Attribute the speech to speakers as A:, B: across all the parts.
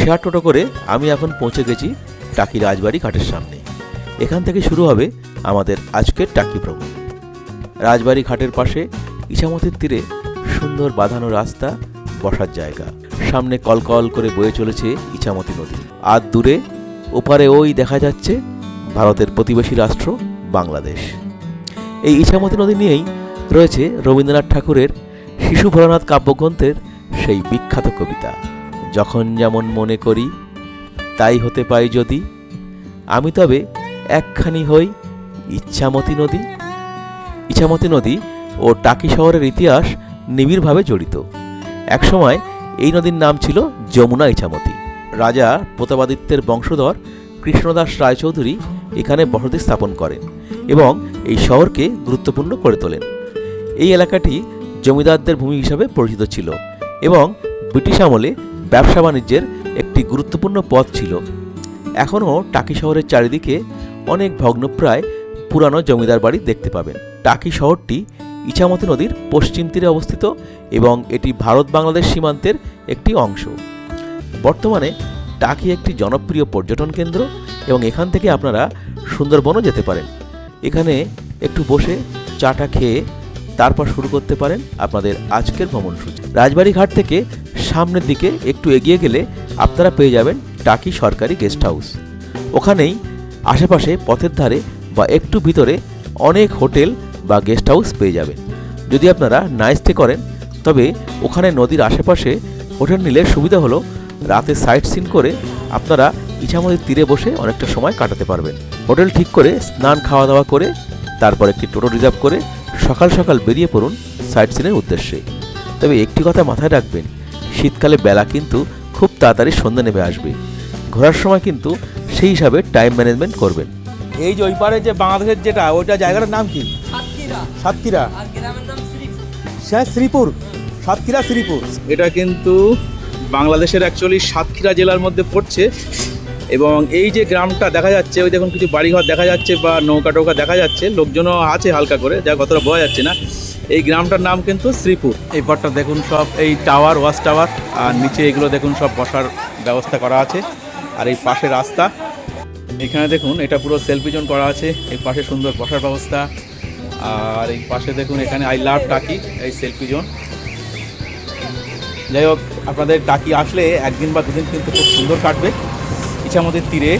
A: Share টোটো করে আমি এখন পৌঁছে গেছি টাকি রাজবাড়ি ঘাটের সামনে। এখান থেকে শুরু হবে আমাদের আজকের টাকি ভ্রমণ। রাজবাড়ি ঘাটের পাশে ইছামতির তীরে সুন্দর বাঁধানো রাস্তা, বসার জায়গা। সামনে কলকল করে বয়ে চলেছে ইছামতি নদী। আর দূরে, ওপারে ওই দেখা যাচ্ছে ভারতের প্রতিবেশী রাষ্ট্র বাংলাদেশ। এই ইছামতি নদী নিয়েই রয়েছে রবীন্দ্রনাথ ঠাকুরের শিশু ভোলানাথ কাব্যগ্রন্থের সেই বিখ্যাত কবিতা। যখন যেমন মনে করি, তাই হতে পাই যদি। আমি তবে একখানি হই ইচ্ছামতি নদী। ইছামতি নদী ও টাকি শহরের ইতিহাস নিবিড়ভাবে জড়িত। একসময় এই নদীর নাম ছিল যমুনা ইছামতি রাজা প্রতাপাদিত্যের বংশধর কৃষ্ণদাস রায়চৌধুরী এখানে বসতি স্থাপন করেন এবং এই শহরকে গুরুত্বপূর্ণ করে তোলেন। এই এলাকাটি জমিদারদের ভূমি হিসাবে পরিচিত ছিল এবং ব্রিটিশ আমলে ব্যবসা বাণিজ্যের একটি গুরুত্বপূর্ণ পথ ছিল। এখনও টাকি শহরের চারিদিকে অনেক ভগ্নপ্রায় পুরানো জমিদার বাড়ি দেখতে পাবেন। টাকি শহরটি ইছামতি নদীর পশ্চিম তীরে অবস্থিত এবং এটি ভারত বাংলাদেশ সীমান্তের একটি অংশ। বর্তমানে টাকি একটি জনপ্রিয় পর্যটন কেন্দ্র এবং এখান থেকে আপনারা সুন্দরবনও যেতে পারেন। এখানে একটু বসে চাটা খেয়ে তারপর শুরু করতে পারেন আপনাদের আজকের ভ্রমণ সূচি রাজবাড়ি ঘাট থেকে সামনের দিকে একটু এগিয়ে গেলে আপনারা পেয়ে যাবেন টাকি সরকারি গেস্ট হাউস। ওখানেই আশেপাশে পথের ধারে বা একটু ভিতরে অনেক হোটেল বা গেস্ট হাউস পেয়ে যাবেন। যদি আপনারা নাইট স্টে করেন, তবে ওখানে নদীর আশেপাশে হোটেল নিলে সুবিধা হলো রাতে সাইট সিন করে আপনারা ইছামতির তীরে বসে অনেকটা সময় কাটাতে পারবেন। হোটেল ঠিক করে স্নান খাওয়া দাওয়া করে, তারপর একটি টোটো রিজার্ভ করে সকাল সকাল বেরিয়ে পড়ুন সাইট সিনের উদ্দেশ্যে। তবে একটি কথা মাথায় রাখবেন শীতকালে বেলা কিন্তু খুব তাড়াতাড়ি সন্ধ্যা নেমে আসবে। ঘোরার সময় কিন্তু সেই হিসাবে টাইম ম্যানেজমেন্ট করবেন।
B: এই যে ওই পারে যে বাংলাদেশের যেটা ওইটা জায়গাটার নাম কি?
C: সাতক্ষীরা।
B: সাতক্ষীরা।
C: আর গ্রামের নাম শ্রীপুর।
B: হ্যাঁ শ্রীপুর। সাতক্ষীরা শ্রীপুর। এটা কিন্তু বাংলাদেশের অ্যাকচুয়ালি সাতক্ষীরা জেলার মধ্যে পড়ছে। এবং এই যে গ্রামটা দেখা যাচ্ছে ওই দেখুন কিছু বাড়িঘর দেখা যাচ্ছে বা নৌকা টৌকা দেখা যাচ্ছে। লোকজনও আছে হালকা করে যা কতটা বোঝা যাচ্ছে না। এই গ্রামটার নাম কিন্তু শ্রীপুর। এই পরটা দেখুন সব, এই টাওয়ার ওয়াচ টাওয়ার আর নিচে এগুলো দেখুন সব বসার ব্যবস্থা করা আছে, আর এই পাশে রাস্তা। এখানে দেখুন, এটা পুরো সেলফি জোন করা আছে, এই পাশে সুন্দর বসার ব্যবস্থা, আর এই পাশে দেখুন, এখানে আই লাভ টাকি, এই সেলফি জোন যাই হোক, আপনাদের টাকি আসলে একদিন বা দুদিন কিন্তু খুব সুন্দর কাটবে ইচ্ছামতির তীরে।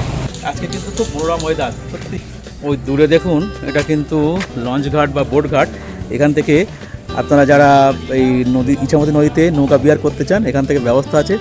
B: আজকে কিন্তু খুব মনোরম ওয়েদার সত্যি। ওই দূরে দেখুন, এটা কিন্তু লঞ্চ ঘাট বা বোট ঘাট। এখান থেকে আপনারা যারা এই নদী ইচ্ছামতি নদীতে নৌকা বিহার করতে চান, এখান থেকে ব্যবস্থা আছে।